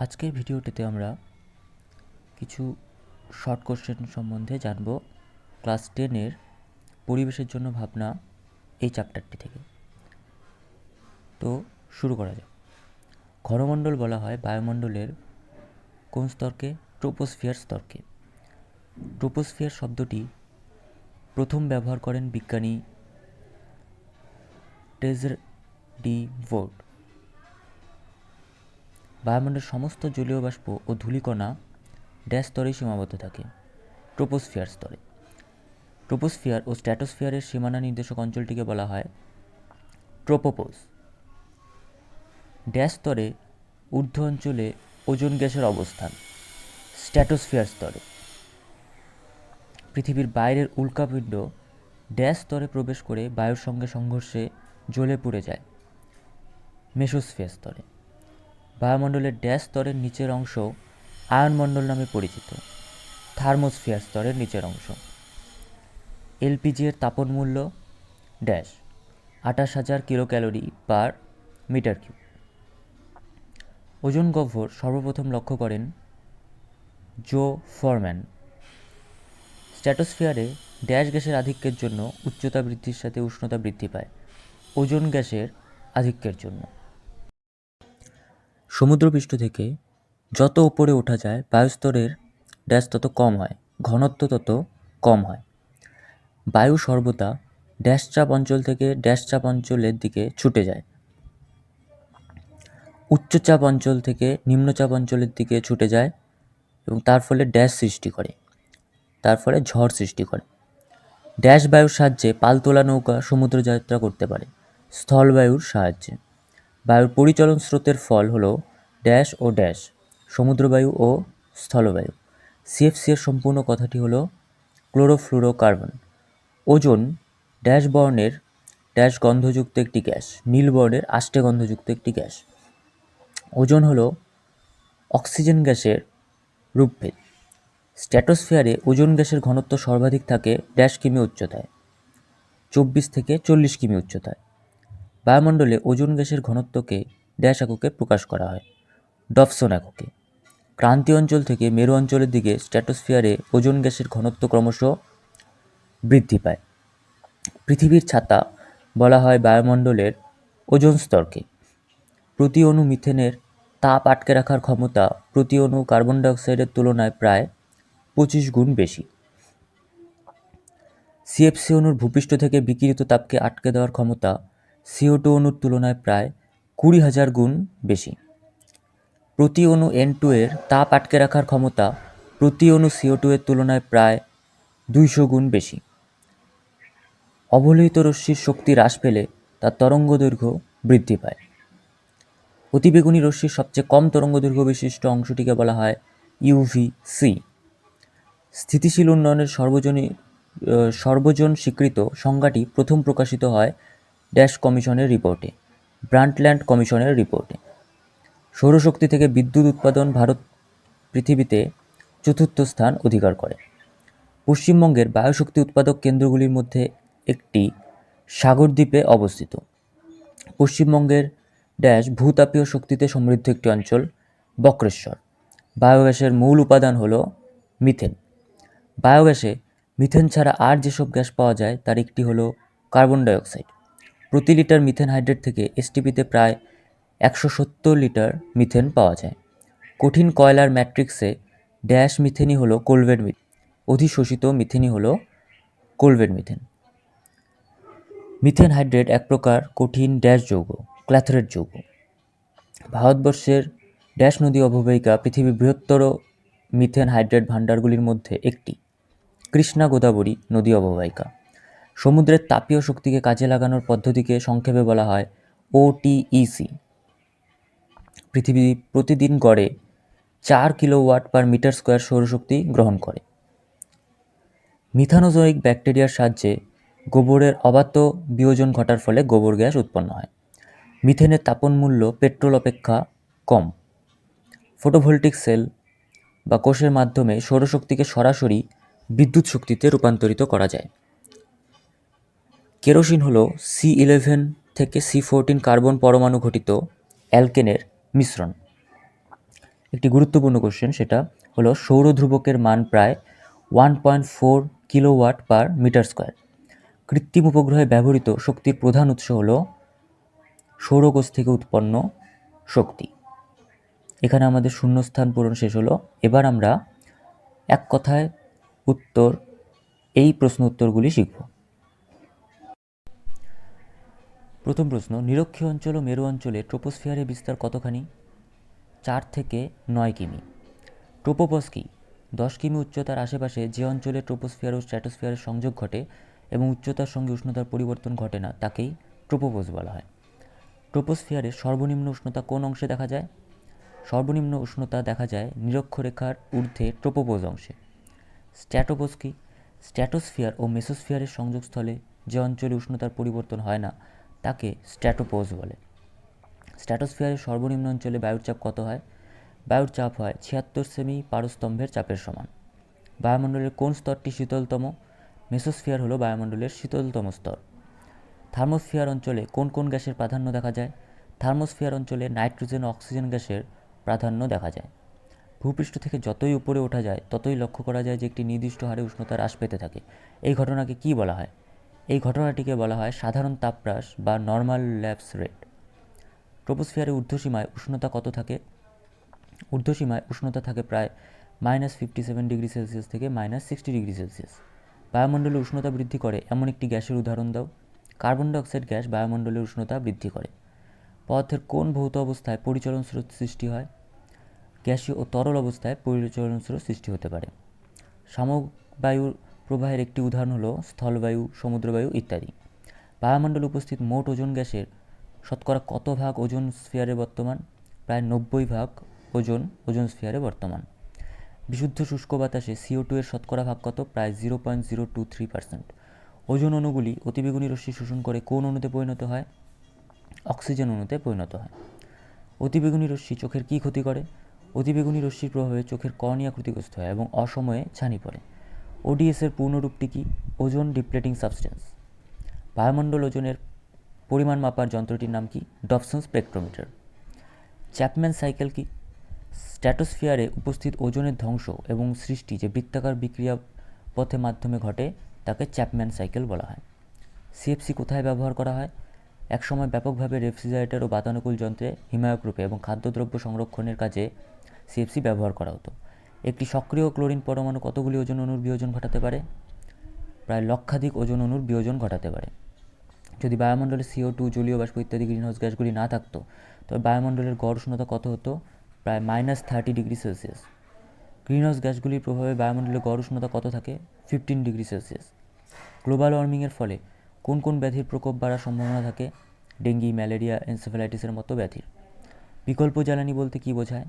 আজকের ভিডিওটিতে আমরা কিছু শর্ট কোশ্চেন সম্বন্ধে জানব ক্লাস টেনের পরিবেশের জন্য ভাবনা এই চ্যাপ্টারটি থেকে। তো শুরু করা যাক। ঘনমণ্ডল বলা হয় বায়ুমণ্ডলের কোন স্তরকে? ট্রোপোস্ফিয়ার স্তরকে। ট্রোপোস্ফিয়ার শব্দটি প্রথম ব্যবহার করেন বিজ্ঞানী টেজর ডি ভোর্ড বায়ুমণ্ডলের সমস্ত জলীয় বাষ্প ও ধূলিকণা ড্যাশ স্তরেই সীমাবদ্ধ থাকে, ট্রোপোস্ফিয়ার স্তরে। ট্রোপোস্ফিয়ার ও স্ট্র্যাটোস্ফিয়ারের সীমানা নির্দেশক অঞ্চলটিকে বলা হয় ট্রোপোপোজ ড্যাশ স্তরে ঊর্ধ্ব অঞ্চলে ওজোন গ্যাসের অবস্থান, স্ট্র্যাটোস্ফিয়ার স্তরে। পৃথিবীর বাইরের উল্কাপিণ্ড ড্যাশ স্তরে প্রবেশ করে বায়ুর সঙ্গে সংঘর্ষে জ্বলে পুড়ে যায়, মেসোস্ফিয়ার স্তরে। বায়ুমণ্ডলের ড্যাশ স্তরের নিচের অংশ আয়নমণ্ডল নামে পরিচিত, থার্মোস্ফিয়ার স্তরের নিচের অংশ। এলপিজি এর তাপন মূল্য, ড্যাশ, আঠাশ হাজার kilo calorie per metre cube. Ozone গহ্বর সর্বপ্রথম লক্ষ্য করেন জো ফরম্যান। স্ট্র্যাটোস্ফিয়ারে ড্যাশ গ্যাসের আধিক্যের জন্য উচ্চতা বৃদ্ধির সাথে উষ্ণতা বৃদ্ধি পায়, ওজোন গ্যাসের আধিক্যের জন্য। সমুদ্রপৃষ্ঠ থেকে যত উপরে ওঠা যায় বায়ুস্তরের ড্যাশ তত কম হয়, ঘনত্ব তত কম হয়। বায়ু সর্বদা ড্যাশ চাপ অঞ্চল থেকে ড্যাশ চাপ অঞ্চলের দিকে ছুটে যায়। উচ্চচাপ অঞ্চল থেকে নিম্নচাপ অঞ্চলের দিকে ছুটে যায় এবং তার ফলে ড্যাশ সৃষ্টি করে, তার ফলে ঝড় সৃষ্টি করে। ড্যাশ বায়ুর সাহায্যে পালতোলা নৌকা সমুদ্র যাত্রা করতে পারে স্থলবায়ুর সাহায্যে। বায়ুর পরিচলন স্রোতের ফল হলো ড্যাশ ও ড্যাশ, সমুদ্রবায়ু ও স্থলবায়ু। সিএফসি এর সম্পূর্ণ কথাটি হলো ক্লোরোফ্লুরোকার্বন। ওজোন ড্যাশ বর্ণের ড্যাশ গন্ধযুক্ত একটি গ্যাস, নীল বর্ণের আষ্টে গন্ধযুক্ত একটি গ্যাস। ওজোন হলো অক্সিজেন গ্যাসের রূপভেদ। স্ট্র্যাটোস্ফিয়ারে ওজোন গ্যাসের ঘনত্ব সর্বাধিক থাকে ড্যাশ কিমি উচ্চতায়, চব্বিশ থেকে চল্লিশ কিমি উচ্চতায়। বায়ুমণ্ডলে ওজোন গ্যাসের ঘনত্বকে ড্যাশ এককে প্রকাশ করা হয়, ডফসন এককে ক্রান্তীয় অঞ্চল থেকে মেরু অঞ্চলের দিকে স্ট্র্যাটোস্ফিয়ারে ওজোন গ্যাসের ঘনত্ব ক্রমশ বৃদ্ধি পায়। পৃথিবীর ছাতা বলা হয় বায়ুমণ্ডলের ওজোন স্তরকে। প্রতি অণু মিথেনের তাপ আটকে রাখার ক্ষমতা প্রতি অণু কার্বন ডাইঅক্সাইডের তুলনায় প্রায় পঁচিশ গুণ বেশি। সিএফসি অণুর ভূপৃষ্ঠ থেকে বিকিরিত তাপকে আটকে দেওয়ার ক্ষমতা সিও টু অণুর তুলনায় প্রায় কুড়ি হাজার গুণ বেশি। প্রতি অণু এন টু এর তাপ আটকে রাখার ক্ষমতা প্রতি অণু সিও টু এর তুলনায় প্রায় দুইশো গুণ বেশি। অবলোহিত রশ্মির শক্তি হ্রাস পেলে তার তরঙ্গ দৈর্ঘ্য বৃদ্ধি পায়। অতিবেগুনি রশ্মির সবচেয়ে কম তরঙ্গ দৈর্ঘ্য বিশিষ্ট অংশটিকে বলা হয় ইউভি সি স্থিতিশীল উন্নয়নের সর্বজনী সর্বজন স্বীকৃত সংজ্ঞাটি প্রথম প্রকাশিত হয় ড্যাশ কমিশনের রিপোর্টে, ব্রান্টল্যান্ড কমিশনের রিপোর্টে। সৌরশক্তি থেকে বিদ্যুৎ উৎপাদন ভারত পৃথিবীতে চতুর্থ স্থান অধিকার করে। পশ্চিমবঙ্গের বায়ুশক্তি উৎপাদক কেন্দ্রগুলির মধ্যে একটি সাগরদ্বীপে অবস্থিত। পশ্চিমবঙ্গের ড্যাশ ভূতাপীয় শক্তিতে সমৃদ্ধ একটি অঞ্চল বক্রেশ্বর। বায়োগ্যাসের মূল উপাদান হল মিথেন। বায়োগ্যাসে মিথেন ছাড়া আর যেসব গ্যাস পাওয়া যায়, তার একটি হলো কার্বন ডাইঅক্সাইড। প্রতি লিটার মিথেন হাইড্রেট থেকে এসটিপিতে প্রায় একশো সত্তর লিটার মিথেন পাওয়া যায়। কঠিন কয়লার ম্যাট্রিক্সে ড্যাশ মিথেনই হলো কোলভেট মিথেন, অধিশোষিত মিথেনই হলো কোলভেট মিথেন। মিথেন হাইড্রেট এক প্রকার কঠিন ড্যাশ যৌগ, ক্ল্যাথরেট যৌগ। ভারতবর্ষের ড্যাশ নদী অববাহিকা পৃথিবীর বৃহত্তর মিথেন হাইড্রেট ভাণ্ডারগুলির মধ্যে একটি, কৃষ্ণা গোদাবরী নদী অববাহিকা। সমুদ্রের তাপীয় শক্তিকে কাজে লাগানোর পদ্ধতিকে সংক্ষেপে বলা হয় ওটিইসি পৃথিবী প্রতিদিন গড়ে চার কিলোওয়াট পার মিটার স্কোয়ার সৌরশক্তি গ্রহণ করে। মিথানোজোয়িক ব্যাকটেরিয়ার সাহায্যে গোবরের অবাত্য বিয়োজন ঘটার ফলে গোবর গ্যাস উৎপন্ন হয়। মিথেনের তাপন মূল্য পেট্রোল অপেক্ষা কম। ফটোভোল্টিক সেল বা কোষের মাধ্যমে সৌরশক্তিকে সরাসরি বিদ্যুৎ শক্তিতে রূপান্তরিত করা যায়। কেরোসিন হলো সি ইলেভেন থেকে সি ফোরটিন কার্বন পরমাণু ঘটিত অ্যালকেনের মিশ্রণ। একটি গুরুত্বপূর্ণ কোশ্চেন সেটা হলো সৌর ধ্রুবকের মান প্রায় one point four kilowatt per metre square কৃত্রিম উপগ্রহে ব্যবহৃত শক্তির প্রধান উৎস হলো সৌরকোষ থেকে উৎপন্ন শক্তি। এখানে আমাদের শূন্যস্থান পূরণ শেষ হলো। এবার আমরা এক কথায় উত্তর, এই প্রশ্ন উত্তরগুলি শিখব। প্রথম প্রশ্ন, নিরক্ষীয় অঞ্চল ও মেরু অঞ্চলে ট্রোপোস্ফিয়ারের বিস্তার কতখানি? চার থেকে নয় কিমি। ট্রোপোপস কি? দশ কিমি উচ্চতার আশেপাশে যে অঞ্চলে ট্রোপোস্ফিয়ার ও স্ট্র্যাটোস্ফিয়ারের সংযোগ ঘটে এবং উচ্চতার সঙ্গে উষ্ণতার পরিবর্তন ঘটে না, তাকেই ট্রোপোপস বলা হয়। ট্রোপোস্ফিয়ারের সর্বনিম্ন উষ্ণতা কোন অংশে দেখা যায়? সর্বনিম্ন উষ্ণতা দেখা যায় নিরক্ষরেখার ঊর্ধ্বে ট্রোপোপোজ অংশে। স্ট্র্যাটোপোজ কি? স্ট্র্যাটোস্ফিয়ার ও মেসোস্ফিয়ারের সংযোগস্থলে যে অঞ্চলে উষ্ণতার পরিবর্তন হয় না তাকে স্ট্র্যাটোপোজ বলে। স্ট্র্যাটোস্ফিয়ারের সর্বনিম্ন অঞ্চলে বায়ুর চাপ কত হয়? বায়ুর চাপ হয় ছিয়াত্তর সেমি পারস্তম্ভের চাপের সমান। বায়ুমণ্ডলের কোন স্তরটি শীতলতম? মেসোস্ফিয়ার হলো বায়ুমণ্ডলের শীতলতম স্তর। থার্মোস্ফিয়ার অঞ্চলে কোন কোন গ্যাসের প্রাধান্য দেখা যায়? থার্মোস্ফিয়ার অঞ্চলে নাইট্রোজেন অক্সিজেন গ্যাসের প্রাধান্য দেখা যায়। ভূপৃষ্ঠ থেকে যতই উপরে ওঠা যায়, ততই লক্ষ্য করা যায় যে একটি নির্দিষ্ট হারে উষ্ণতা হ্রাস পেতে থাকে। এই ঘটনাকে কী বলা হয়? এই ঘটনাটিকে বলা হয় সাধারণ তাপহ্রাস বা নর্মাল ল্যাপস রেট ট্রোপোস্ফিয়ারের ঊর্ধ্বসীমায় উষ্ণতা কত থাকে? ঊর্ধ্বসীমায় উষ্ণতা থাকে প্রায় minus fifty seven degree Celsius থেকে মাইনাস সিক্সটি ডিগ্রি সেলসিয়াস বায়ুমণ্ডলে উষ্ণতা বৃদ্ধি করে, এমন একটি গ্যাসের উদাহরণ দাও। কার্বন ডাইঅক্সাইড গ্যাস বায়ুমণ্ডলের উষ্ণতা বৃদ্ধি করে। পদার্থের কোন ভৌত অবস্থায় পরিচলন স্রোত সৃষ্টি হয়? গ্যাসীয় ও তরল অবস্থায় পরিচলন স্রোত সৃষ্টি হতে পারে। বায়ুর প্রবাহের একটি উদাহরণ হলো স্থলবায়ু, সমুদ্রবায়ু ইত্যাদি। বায়ুমণ্ডলে উপস্থিত মোট ওজন গ্যাসের শতকরা কত ভাগ ওজন স্ফিয়ারে বর্তমান? প্রায় নব্বই ভাগ ওজন ওজন স্ফিয়ারে বর্তমান। বিশুদ্ধ শুষ্ক বাতাসে সিও টু এর শতকরা ভাগ কত? প্রায় zero point zero two three percent ozone অণুগুলি অতিবেগুনি রশ্মি শোষণ করে কোন অণুতে পরিণত হয়? অক্সিজেন অণুতে পরিণত হয়। অতিবেগুনি রশ্মি চোখের কী ক্ষতি করে? অতিবেগুনি রশ্মির প্রভাবে চোখের কর্নিয়া ক্ষতিগ্রস্ত হয় এবং অসময়ে ছানি পড়ে। ওডিএসের পূর্ণরূপটি কি? ওজন ডিপ্লেটিং সাবস্টেন্স। বায়ুমণ্ডল ওজনের পরিমাণ মাপার যন্ত্রটির নাম কি? ডপসন স্পেকট্রোমিটার। চ্যাপম্যান সাইকেল কি? স্ট্র্যাটোস্ফিয়ারে উপস্থিত ওজনের ধ্বংস এবং সৃষ্টি যে বৃত্তাকার বিক্রিয়া পথে মাধ্যমে ঘটে, তাকে চ্যাপম্যান সাইকেল বলা হয়। সিএফসি কোথায় ব্যবহার করা হয়? একসময় ব্যাপকভাবে রেফ্রিজারেটর ও বাতানুকূল যন্ত্রে হিমায়ক রূপে এবং খাদ্যদ্রব্য সংরক্ষণের কাজে সিএফসি ব্যবহার করা হতো। একটি সক্রিয় ক্লোরিন পরমাণু কতগুলি ওজন অণুর বিয়োজন ঘটাতে পারে? প্রায় লক্ষাধিক ওজন অণুর বিয়োজন ঘটাতে পারে। যদি বায়ুমণ্ডলে সিও টু জলীয় বাষ্প ইত্যাদি গ্রিনহাউস গ্যাসগুলি না থাকতো, তবে বায়ুমণ্ডলের গড় উষ্ণতা কত হতো? প্রায় minus thirty degree Celsius greenhouse গ্যাসগুলির প্রভাবে বায়ুমণ্ডলের গড় উষ্ণতা কত থাকে? ফিফটিন ডিগ্রি সেলসিয়াস গ্লোবাল ওয়ার্মিংয়ের ফলে কোন কোন ব্যাধির প্রকোপ বাড়ার সম্ভাবনা থাকে? ডেঙ্গি, ম্যালেরিয়া এনসেফ্যালাইটিসের মতো ব্যাধির। বিকল্প জ্বালানি বলতে কী বোঝায়?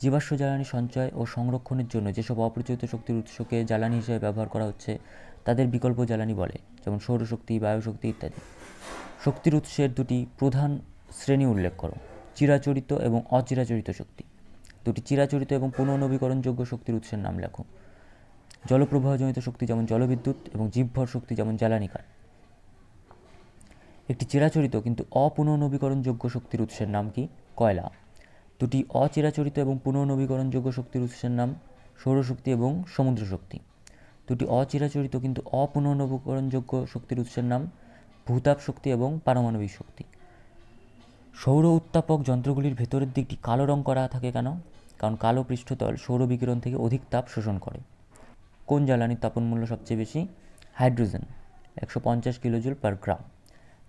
জীবাশ্ম জ্বালানি সঞ্চয় ও সংরক্ষণের জন্য যেসব অপরিচিত শক্তির উৎসকে জ্বালানি হিসেবে ব্যবহার করা হচ্ছে, তাদের বিকল্প জ্বালানি বলে, যেমন সৌরশক্তি, বায়ুশক্তি ইত্যাদি। শক্তির উৎসের দুটি প্রধান শ্রেণি উল্লেখ করো, চিরাচরিত এবং অচিরাচরিত শক্তি। দুটি চিরাচরিত এবং পুনর্নবীকরণযোগ্য শক্তির উৎসের নাম লেখো। জলপ্রবাহজনিত শক্তি যেমন জলবিদ্যুৎ এবং জীবভর শক্তি যেমন জ্বালানি কাঠ। একটি চিরাচরিত কিন্তু অপুনর্নবীকরণযোগ্য শক্তির উৎসের নাম কি? কয়লা। দুটি অচিরাচরিত এবং পুনর্নবীকরণযোগ্য শক্তির উৎসের নাম সৌরশক্তি এবং সমুদ্র শক্তি দুটি অচিরাচরিত কিন্তু অপুনর্নবীকরণযোগ্য শক্তির উৎসের নাম ভূতাপ শক্তি এবং পারমাণবিক শক্তি। সৌর উত্তাপক যন্ত্রগুলির ভেতরের দিকটি কালো রং করা থাকে কেন? কারণ কালো পৃষ্ঠতল সৌর বিকিরণ থেকে অধিক তাপ শোষণ করে। কোন জ্বালানির তাপন মূল্য সবচেয়ে বেশি? হাইড্রোজেন, একশো পঞ্চাশ কিলোজুল পার গ্রাম।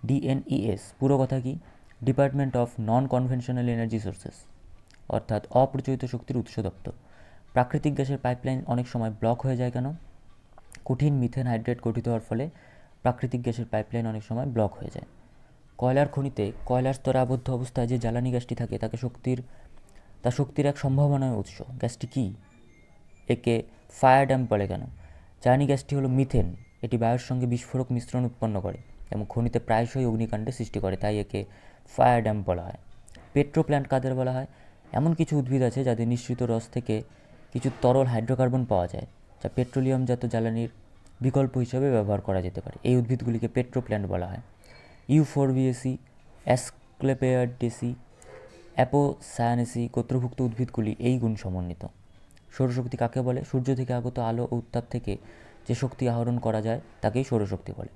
ডিএনইএস, পুরো কথা কি? Department of non conventional energy sources. অর্থাৎ অপ্রচলিত শক্তির উৎস দপ্তর। প্রাকৃতিক গ্যাসের পাইপলাইন অনেক সময় ব্লক হয়ে যায় কেন? কঠিন মিথেন হাইড্রেট গঠিত হওয়ার ফলে প্রাকৃতিক গ্যাসের পাইপলাইন অনেক সময় ব্লক হয়ে যায়। কয়লার খনিতে কয়লার স্তরে আবদ্ধ অবস্থায় যে জ্বালানি গ্যাসটি থাকে, তাকে শক্তির, তা শক্তির এক সম্ভাবনার উৎস। গ্যাসটি কী? একে ফায়ার ড্যাম্প বলে কেন? জ্বালানি গ্যাসটি হলো মিথেন। এটি বায়ুর সঙ্গে বিস্ফোরক মিশ্রণ উৎপন্ন করে এবং খনিতে প্রায়শই অগ্নিকাণ্ডে সৃষ্টি করে, তাই একে ফায়ার ড্যাম্প বলা হয়। পেট্রো প্ল্যান্ট কাদের বলা হয়? এমন কিছু উদ্ভিদ আছে যাদের নিঃসৃত রস থেকে কিছু তরল হাইড্রোকার্বন পাওয়া যায়, যা পেট্রোলিয়ামজাত জ্বালানির বিকল্প হিসেবে ব্যবহার করা যেতে পারে। এই উদ্ভিদগুলিকে পেট্রো প্ল্যান্ট বলা হয়। ইউফোরবিএসি অ্যাসক্লেপেয়ারডেসি অ্যাপোসায়ানেসি গোত্রভুক্ত উদ্ভিদগুলি এই গুণ সমন্বিত। সৌরশক্তি কাকে বলে? সূর্য থেকে আগত আলো ও উত্তাপ থেকে যে শক্তি আহরণ করা যায়, তাকেই সৌরশক্তি বলে।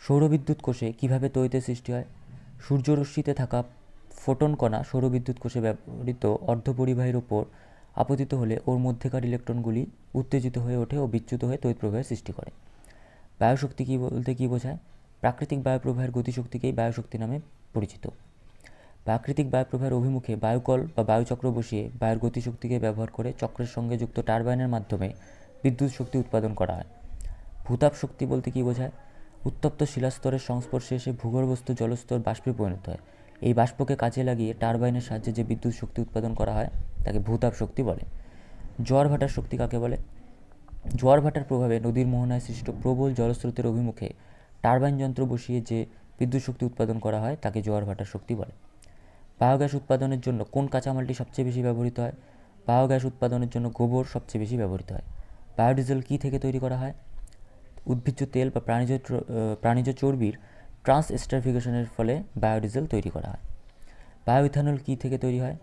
সৌরবিদ্যুৎ কোষে কীভাবে তড়িতের সৃষ্টি হয়? সূর্যরশ্মিতে থাকা ফোটন কণা সৌরবিদ্যুৎ কোষে ব্যবহৃত অর্ধপরিবাহীর ওপর আপতিত হলে ওর মধ্যেকার ইলেকট্রনগুলি উত্তেজিত হয়ে ওঠে ও বিচ্যুত হয়ে তড়িৎ প্রবাহের সৃষ্টি করে। বায়ুশক্তি কী বলতে কী বোঝায়? প্রাকৃতিক বায়ুপ্রবাহের গতিশক্তিকেই বায়ুশক্তি নামে পরিচিত। প্রাকৃতিক বায়ুপ্রবাহের অভিমুখে বায়ুকল বা বায়ুচক্র বসিয়ে বায়ুর গতিশক্তিকে ব্যবহার করে চক্রের সঙ্গে যুক্ত টারবাইনের মাধ্যমে বিদ্যুৎ শক্তি উৎপাদন করা হয়। ভূতাপ শক্তি বলতে কী বোঝায়? উত্তপ্ত শিলাস্তরের সংস্পর্শে এসে ভূগর্ভস্থ জলস্তর বাষ্পে পরিণত হয়। এই বাষ্পকে কাজে লাগিয়ে টারবাইনের সাহায্যে যে বিদ্যুৎ শক্তি উৎপাদন করা হয়, তাকে ভূতাপ শক্তি বলে। জোয়ার ভাটার শক্তি কাকে বলে? জোয়ার ভাটার প্রভাবে নদীর মোহনায় সৃষ্ট প্রবল জলস্রোতের অভিমুখে টারবাইন যন্ত্র বসিয়ে যে বিদ্যুৎ শক্তি উৎপাদন করা হয়, তাকে জোয়ার ভাটার শক্তি বলে। বায়োগ্যাস উৎপাদনের জন্য কোন কাঁচামালটি সবচেয়ে বেশি ব্যবহৃত হয়? বায়োগ্যাস উৎপাদনের জন্য গোবর সবচেয়ে বেশি ব্যবহৃত হয়। বায়োডিজেল কী থেকে তৈরি করা হয়? উদ্ভিজ্জ তেল বা প্রাণীজ প্রাণীজ চর্বির ট্রান্স এস্টারফিকেশনের ফলে বায়োডিজেল তৈরি করা হয়। বায়োইথানল কী থেকে তৈরি হয়?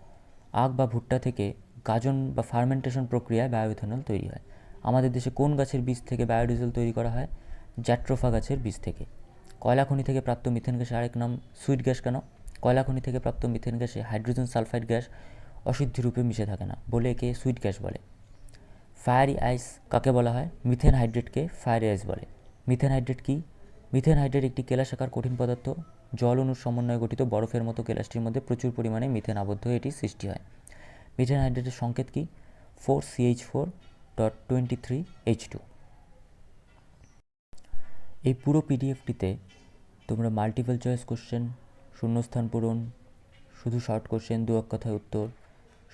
আখ বা ভুট্টা থেকে গাজন বা ফার্মেন্টেশন প্রক্রিয়ায় বায়োইথানল তৈরি হয়। আমাদের দেশে কোন গাছের বীজ থেকে বায়োডিজেল তৈরি করা হয়? জ্যাট্রোফা গাছের বীজ থেকে। কয়লা খনি থেকে প্রাপ্ত মিথেন গ্যাসের আরেক নাম সুইট গ্যাস কেন? কয়লা খনি থেকে প্রাপ্ত মিথেন গ্যাসে হাইড্রোজেন সালফাইড গ্যাস অশুদ্ধি রূপে মিশে থাকে না, বলে একে সুইট গ্যাস বলে। ফায়ারি আইস কাকে বলা হয়? মিথেন হাইড্রেটকে ফায়ারি আইস বলে। মিথেন হাইড্রেট কি? মিথেন হাইড্রেট একটি কেলাসাকার কঠিন পদার্থ। জল অণুর সমন্বয়ে গঠিত বরফের মতো কেলাসটির মধ্যে প্রচুর পরিমাণে মিথেন আবদ্ধ হয়ে এটি সৃষ্টি হয়। মিথেন হাইড্রেটের সংকেত কি? Four CH four dot twenty three H two এই পুরো পিডিএফটিতে তোমরা মাল্টিপল চয়েস কোশ্চেন শূন্যস্থান পূরণ, শুধু শর্ট কোশ্চেন দু এক কথায় উত্তর,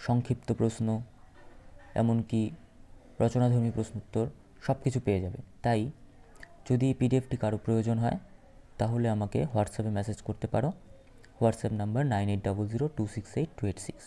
সংক্ষিপ্ত প্রশ্ন, এমনকি রচনাধর্মী প্রশ্নোত্তর সব কিছু পেয়ে যাবে। তাই যদি এই পিডিএফটি কারও প্রয়োজন হয়, তাহলে আমাকে হোয়াটসঅ্যাপে মেসেজ করতে পারো। WhatsApp number nine eight double zero two six eight two eight six